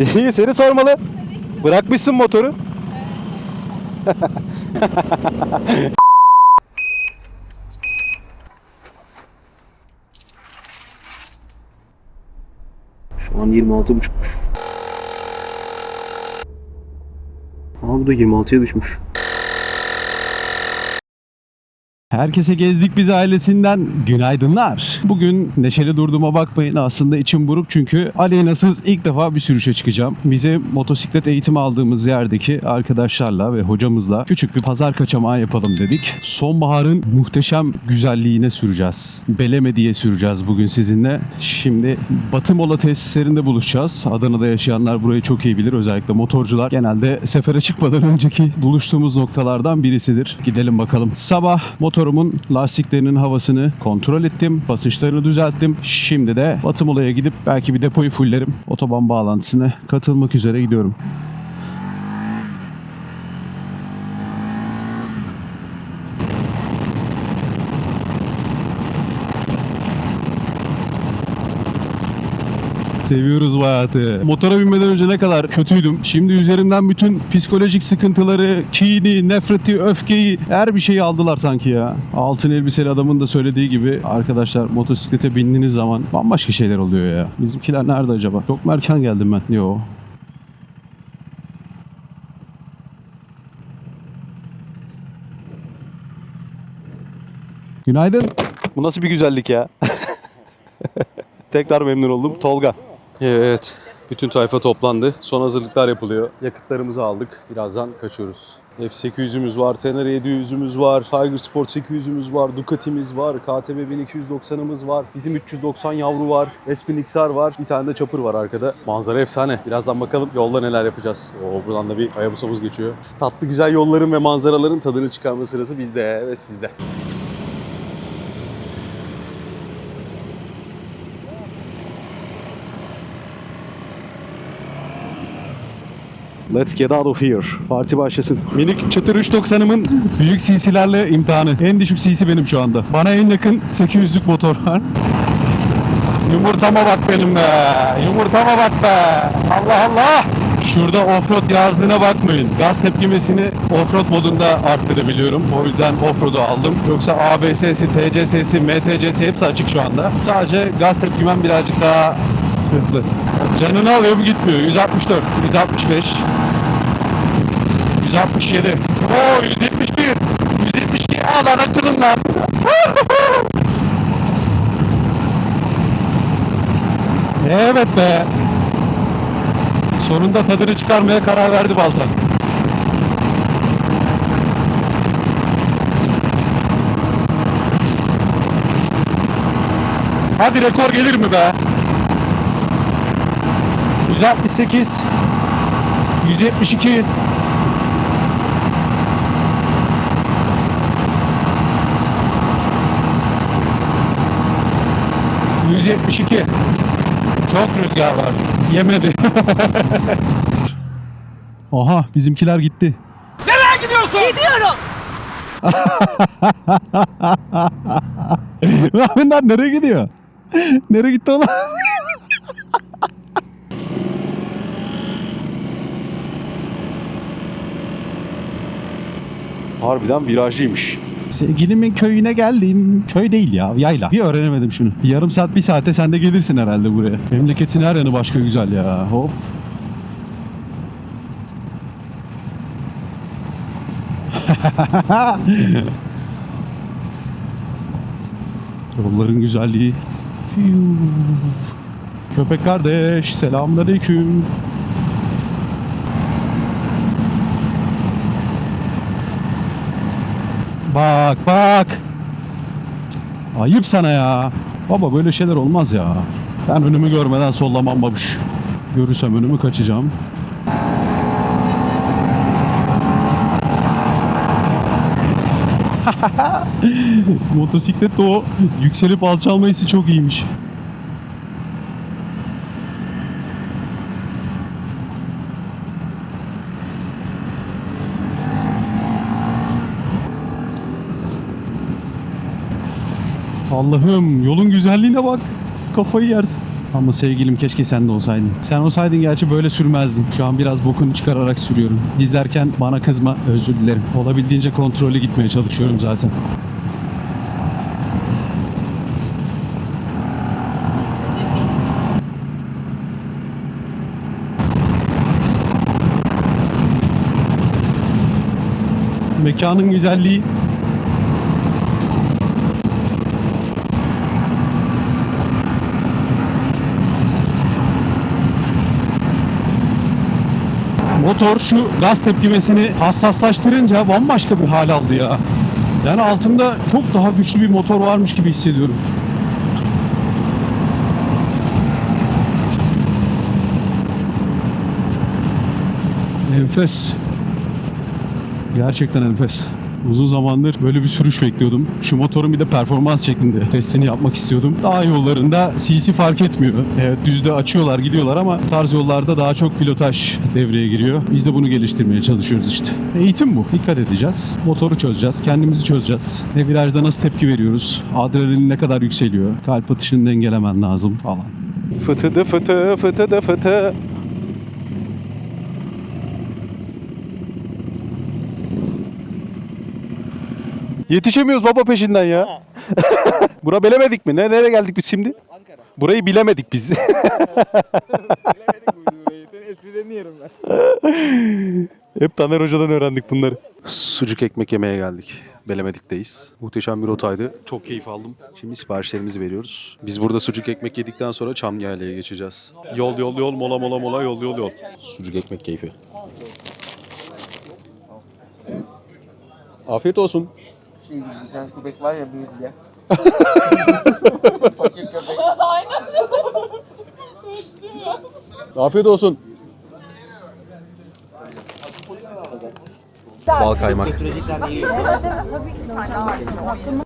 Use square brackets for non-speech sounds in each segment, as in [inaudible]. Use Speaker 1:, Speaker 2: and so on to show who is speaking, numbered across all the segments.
Speaker 1: [laughs] İyi seni sormalı. Bırakmışsın motoru. [laughs]
Speaker 2: Şu an 26.5'muş. Aa bu da 26'ya düşmüş.
Speaker 3: Herkese gezdik biz ailesinden günaydınlar. Bugün neşeli durduğuma bakmayın aslında içim buruk çünkü Aleyna'sız ilk defa bir sürüşe çıkacağım. Bize motosiklet eğitimi aldığımız yerdeki arkadaşlarla ve hocamızla küçük bir pazar kaçamağı yapalım dedik. Sonbaharın muhteşem güzelliğine süreceğiz. Belemediye süreceğiz bugün sizinle. Şimdi Batı Mola tesislerinde buluşacağız. Adana'da yaşayanlar burayı çok iyi bilir. Özellikle motorcular genelde sefere çıkmadan önceki buluştuğumuz noktalardan birisidir. Gidelim bakalım. Sabah motorumun lastiklerinin havasını kontrol ettim. Basınçlarını düzelttim. Şimdi de Batı Mola'ya gidip belki bir depoyu fullerim. Otoban bağlantısına katılmak üzere gidiyorum. Seviyoruz bu hayatı. Motora binmeden önce ne kadar kötüydüm. Şimdi üzerimden bütün psikolojik sıkıntıları, kini, nefreti, öfkeyi her bir şeyi aldılar sanki ya. Altın elbiseli adamın da söylediği gibi arkadaşlar motosiklete bindiğiniz zaman bambaşka şeyler oluyor ya. Bizimkiler nerede acaba? Çok mu erken geldim ben? Yo. Günaydın.
Speaker 1: Bu nasıl bir güzellik ya? [laughs] Tekrar memnun oldum. Tolga.
Speaker 3: Evet. Bütün tayfa toplandı. Son hazırlıklar yapılıyor. Yakıtlarımızı aldık. Birazdan kaçıyoruz. F800'ümüz var, Tenere 700'ümüz var, Tiger Sport 800'ümüz var, Ducati'miz var, KTM 1290'ımız var, bizim 390 yavru var, Espin XR var, bir tane de Chopper var arkada. Manzara efsane. Birazdan bakalım yolda neler yapacağız. Oo, buradan da bir Hayabusa'mız geçiyor. Tatlı güzel yolların ve manzaraların tadını çıkarma sırası bizde ve sizde. Let's get out of here. Parti başlasın. Minik çıtır 390'ımın büyük CC'lerle imtihanı. En düşük CC benim şu anda. Bana en yakın 800'lük motor var. Yumurtama bak benim be. Yumurtama bak be. Allah Allah. Şurada offroad yazdığına bakmayın. Gaz tepkimesini offroad modunda arttırabiliyorum. O yüzden offroad'u aldım. Yoksa ABS'si, TCS'si, MTC'si hepsi açık şu anda. Sadece gaz tepkimem birazcık daha hızlı. Canını alıyor mu gitmiyor. 164, 165, 167. Oo 171. 172. Aa lan açılın lan. [laughs] evet be. Sonunda tadını çıkarmaya karar verdi Baltan. Hadi rekor gelir mi be? 168 172 172 Çok rüzgar var. Yemedi. [laughs] Oha bizimkiler gitti.
Speaker 4: Gidiyorum. [laughs]
Speaker 3: Lan bunlar nereye gidiyor? Nereye gitti oğlum?
Speaker 1: Harbiden virajlıymış.
Speaker 3: Sevgilimin köyüne geldim. Köy değil ya, yayla. Bir öğrenemedim şunu. Bir yarım saat, bir saate sen de gelirsin herhalde buraya. Memleketin her yanı başka güzel ya. Hop. [laughs] Yolların güzelliği. Köpek kardeş, selamünaleyküm. Bak bak. Ayıp sana ya. Baba böyle şeyler olmaz ya. Ben önümü görmeden sollamam babuş. Görürsem önümü kaçacağım. [laughs] Motosiklette o yükselip alçalma hissi çok iyiymiş. Allah'ım yolun güzelliğine bak. Kafayı yersin. Ama sevgilim keşke sen de olsaydın. Sen olsaydın gerçi böyle sürmezdim. Şu an biraz bokunu çıkararak sürüyorum. İzlerken bana kızma özür dilerim. Olabildiğince kontrollü gitmeye çalışıyorum zaten. Mekanın güzelliği motor şu gaz tepkimesini hassaslaştırınca bambaşka bir hal aldı ya. Yani altımda çok daha güçlü bir motor varmış gibi hissediyorum. Enfes. Gerçekten enfes. Uzun zamandır böyle bir sürüş bekliyordum. Şu motorun bir de performans şeklinde testini yapmak istiyordum. Dağ yollarında CC fark etmiyor. Evet düzde açıyorlar gidiyorlar ama tarz yollarda daha çok pilotaj devreye giriyor. Biz de bunu geliştirmeye çalışıyoruz işte. Eğitim bu. Dikkat edeceğiz. Motoru çözeceğiz. Kendimizi çözeceğiz. Ne virajda nasıl tepki veriyoruz? Adrenalin ne kadar yükseliyor? Kalp atışını dengelemen lazım falan.
Speaker 1: Fıtıdı fıtı fıtıdı fıtı. Yetişemiyoruz baba peşinden ya. [laughs] Bura bilemedik mi? Ne nereye geldik biz şimdi?
Speaker 5: Ankara.
Speaker 1: Burayı bilemedik biz. [laughs]
Speaker 5: Bilemedik bu burayı. Senin esprilerini yerim ben. [laughs]
Speaker 1: Hep Taner Hoca'dan öğrendik bunları. Sucuk ekmek yemeye geldik. Belemedik'teyiz. Muhteşem bir rotaydı. Çok keyif aldım. Şimdi siparişlerimizi veriyoruz. Biz burada sucuk ekmek yedikten sonra Çamlıyayla'ya geçeceğiz. Yol yol yol mola mola mola yol yol yol. Sucuk ekmek keyfi. Afiyet olsun.
Speaker 5: Şey gibi bir tane köpek var ya büyük ya. [laughs] Fakir köpek.
Speaker 1: Afiyet olsun. Bal kaymak.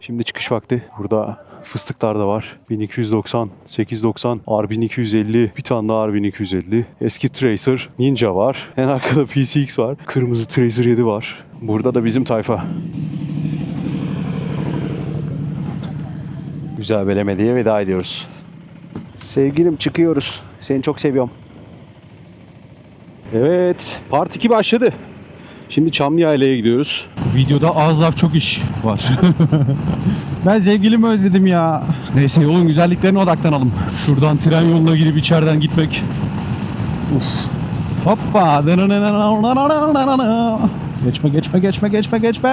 Speaker 1: Şimdi çıkış vakti. Burada fıstıklar da var. 1290, 890, R1250, bir tane daha R1250. Eski Tracer, Ninja var. En arkada PCX var. Kırmızı Tracer 7 var. Burada da bizim tayfa. Güzel belemediye veda ediyoruz. Sevgilim çıkıyoruz. Seni çok seviyorum. Evet, Part 2 başladı. Şimdi Çamlıyayla'ya gidiyoruz.
Speaker 3: Videoda az laf çok iş var. [laughs] ben sevgilimi özledim ya. Neyse yolun güzelliklerine odaklanalım. Şuradan tren yoluna girip içeriden gitmek. Uf. Hoppa. Geçme geçme geçme geçme geçme.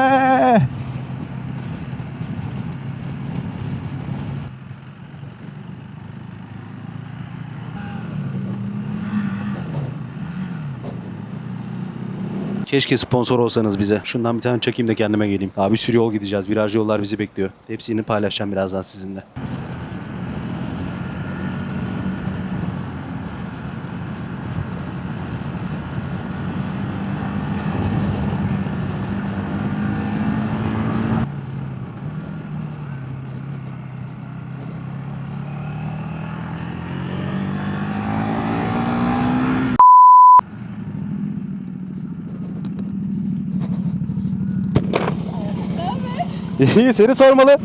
Speaker 1: Keşke sponsor olsanız bize. Şundan bir tane çekeyim de kendime geleyim. Daha bir sürü yol gideceğiz. Viraj yollar bizi bekliyor. Hepsini paylaşacağım birazdan sizinle. İyi seni sormalı.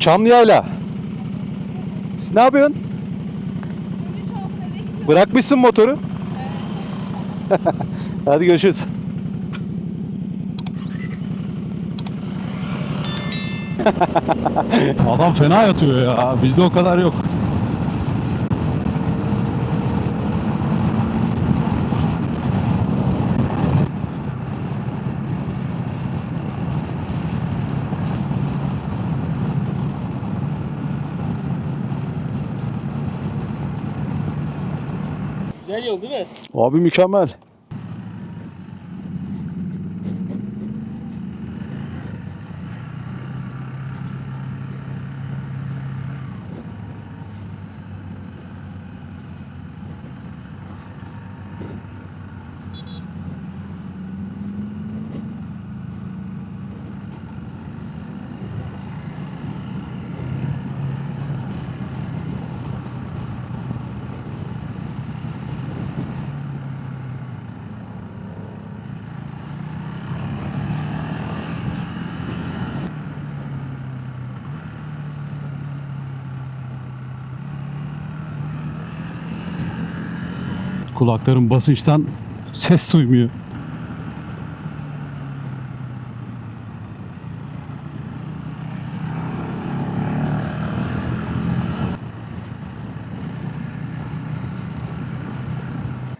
Speaker 1: Çamlıyayla. Siz ne yapıyorsun? Bırakmışsın motoru. [laughs] Hadi görüşürüz.
Speaker 3: Adam fena yatıyor ya. Bizde o kadar yok.
Speaker 5: Güzel yol değil mi?
Speaker 1: Abi mükemmel.
Speaker 6: Kulaklarım basınçtan ses duymuyor.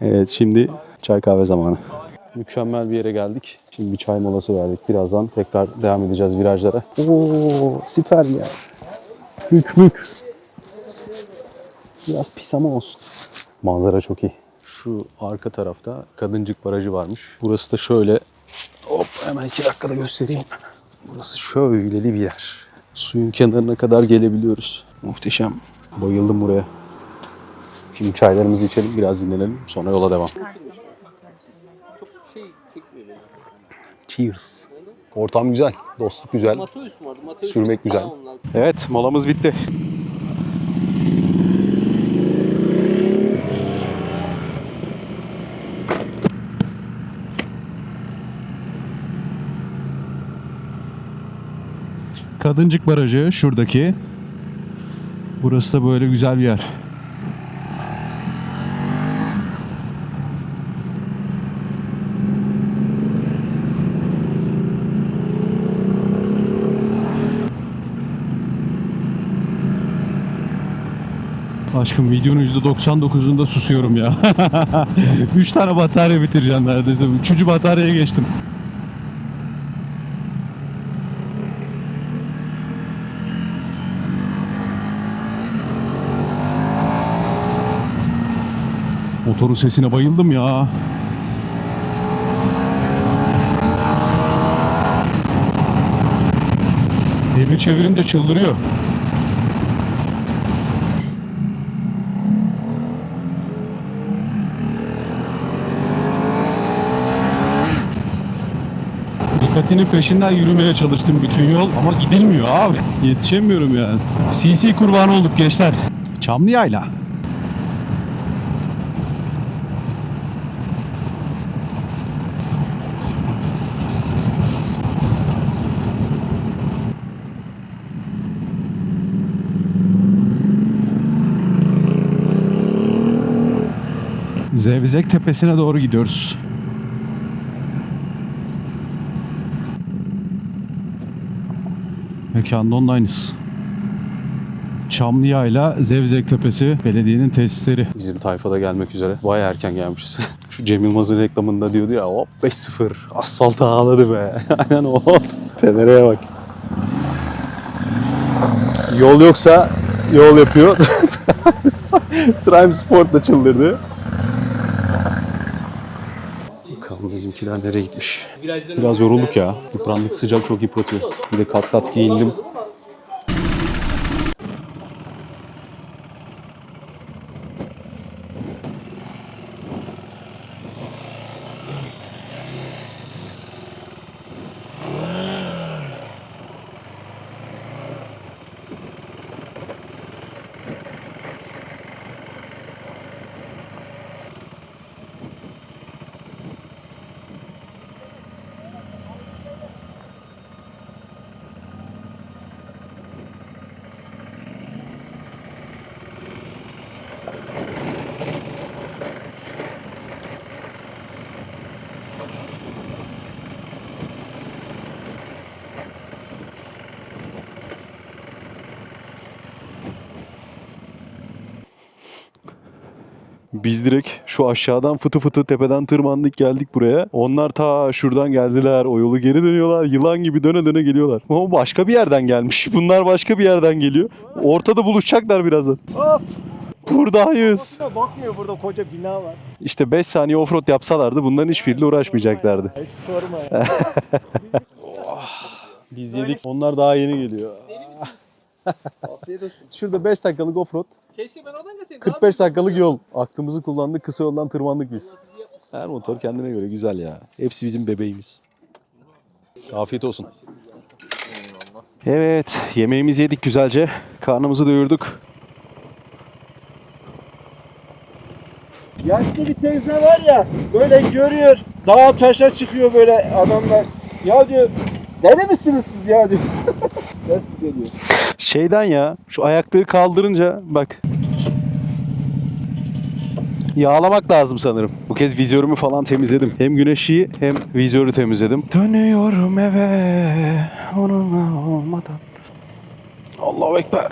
Speaker 3: Evet şimdi çay kahve zamanı. Mükemmel bir yere geldik. Şimdi bir çay molası verdik. Birazdan tekrar devam edeceğiz virajlara. Oo süper ya. Mük mük. Biraz pis ama olsun. Manzara çok iyi. Şu arka tarafta Kadıncık Barajı varmış. Burası da şöyle hop hemen iki dakikada göstereyim. Burası şöyleli bir yer. Suyun kenarına kadar gelebiliyoruz. Muhteşem. Bayıldım buraya. Şimdi çaylarımızı içelim, biraz dinlenelim. Sonra yola devam.
Speaker 7: Çok şey çekmiyor beni.
Speaker 3: Cheers. Ortam güzel, dostluk güzel.
Speaker 7: Mateus vardı. Mateus
Speaker 3: Sürmek güzel.
Speaker 6: Evet molamız bitti. Kadıncık Barajı şuradaki. Burası da böyle güzel bir yer. Aşkım videonun %99'unda susuyorum ya. [laughs] 3 tane batarya bitireceğim neredeyse. Üçüncü bataryaya geçtim. Motorun sesine bayıldım ya. Devir çevirince çıldırıyor. Dikkatinin peşinden yürümeye çalıştım bütün yol ama gidilmiyor abi. Yetişemiyorum yani. CC kurbanı olduk gençler. Çamlı Yayla. Zevzek Tepesi'ne doğru gidiyoruz. Mekanda onun aynısı. Çamlıya'yla Zevzek Tepesi belediyenin tesisleri.
Speaker 3: Bizim tayfada gelmek üzere. Vay erken gelmişiz. [laughs] Şu Cem Yılmaz'ın reklamında diyordu ya hop 5-0 asfalt ağladı be. [laughs] Aynen o oldu. Tenereye bak. Yol yoksa yol yapıyor. [laughs] Trime Sport da çıldırdı. Bizimkiler nereye gitmiş. Biraz yorulduk ya. Yıprandık sıcak çok yıpratıyor. Bir de kat kat giyindim. Biz direkt şu aşağıdan fıtı fıtı tepeden tırmandık geldik buraya. Onlar ta şuradan geldiler. O yolu geri dönüyorlar. Yılan gibi döne döne geliyorlar. Ama başka bir yerden gelmiş. [laughs] Bunlar başka bir yerden geliyor. Ortada buluşacaklar birazdan. Buradayız.
Speaker 8: Bakmıyor burada koca bina var.
Speaker 3: İşte 5 saniye offroad yapsalardı bunların hiçbiriyle uğraşmayacaklardı.
Speaker 8: Hiç sorma ya. [laughs]
Speaker 3: Biz yedik. Onlar daha yeni geliyor. Şurada 5 dakikalık offroad,
Speaker 7: Keşke ben oradan gelseydim.
Speaker 3: 45 dakikalık yol. Aklımızı kullandık, kısa yoldan tırmandık biz. Her motor kendine göre güzel ya. Hepsi bizim bebeğimiz. Afiyet olsun. Evet, yemeğimizi yedik güzelce. Karnımızı doyurduk.
Speaker 9: Yaşlı bir teyze var ya böyle görüyor dağa taşa çıkıyor böyle adamlar. Ya diyor deli misiniz siz ya diyor. [laughs] Ses geliyor?
Speaker 3: Şeyden ya, şu ayaklığı kaldırınca bak.
Speaker 1: Yağlamak lazım sanırım. Bu kez vizörümü falan temizledim. Hem güneşi hem vizörü temizledim. Dönüyorum eve onunla olmadan. Allahu Ekber.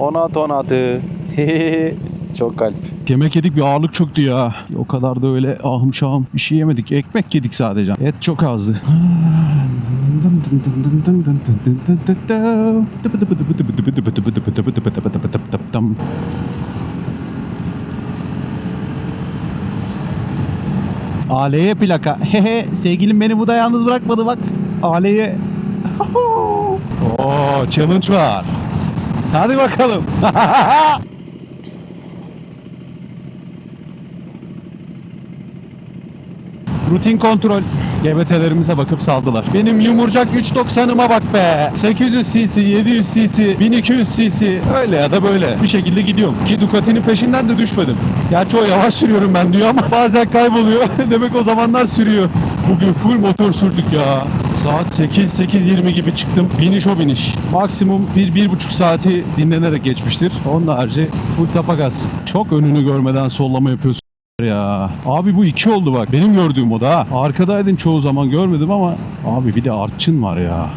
Speaker 1: Onat onatı. [laughs] Çok kalp.
Speaker 3: Yemek yedik bir ağırlık çöktü ya. O kadar da öyle ahım şahım bir şey yemedik. Ekmek yedik sadece. Et çok azdı. Aleye plaka. Hehe [laughs] sevgilim beni bu da yalnız bırakmadı bak. Aleye. [laughs] Oo challenge var. Hadi bakalım. [laughs] Rutin kontrol. GBT'lerimize bakıp saldılar. Benim yumurcak 3.90'ıma bak be. 800 cc, 700 cc, 1200 cc. Öyle ya da böyle. Bir şekilde gidiyorum. Ki Ducati'nin peşinden de düşmedim. Gerçi o yavaş sürüyorum ben diyor ama [laughs] bazen kayboluyor. [laughs] Demek o zamanlar sürüyor. Bugün full motor sürdük ya. Saat 8-8.20 gibi çıktım. Biniş o biniş. Maksimum 1-1,5 saati dinlenerek geçmiştir. Onun harici full tapa gaz. Çok önünü görmeden sollama yapıyorsun ya. Abi bu iki oldu bak. Benim gördüğüm o da ha. Arkadaydın çoğu zaman görmedim ama abi bir de artçın var ya.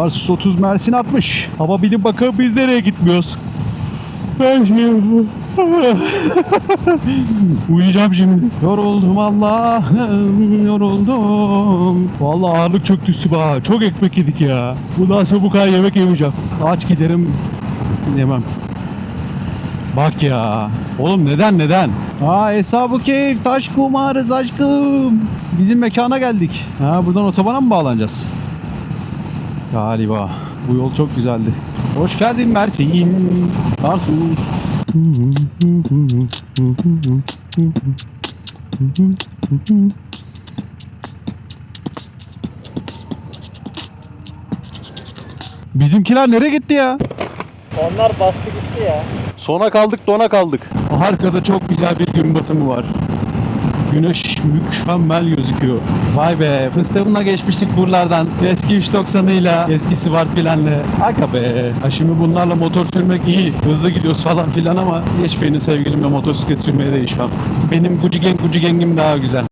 Speaker 3: Tarsus 30 Mersin 60. Ama bilin bakalım biz nereye gitmiyoruz. Ben şimdi... [laughs] Uyuyacağım şimdi. Yoruldum Allah'ım yoruldum. Vallahi ağırlık çöktü ha. Çok ekmek yedik ya. Bundan sonra bu kadar yemek yemeyeceğim. Aç giderim yemem. Bak ya. Oğlum neden neden? Aa hesabı keyif taş kumarız aşkım. Bizim mekana geldik. Ha buradan otobana mı bağlanacağız? Galiba. Bu yol çok güzeldi. Hoş geldin Mersin. Tarsus. Bizimkiler nereye gitti ya?
Speaker 2: Onlar bastı gitti ya.
Speaker 1: Sona kaldık dona kaldık.
Speaker 3: Arkada çok güzel bir gün batımı var. Güneş mükemmel gözüküyor. Vay be fıstığımla geçmiştik buralardan. Eski 390'ıyla, eski Smart Plan'le. Aga be. Ha şimdi bunlarla motor sürmek iyi. Hızlı gidiyoruz falan filan ama hiç beni sevgilimle motosiklet sürmeye değişmem. Benim Gucci Gang'im daha güzel.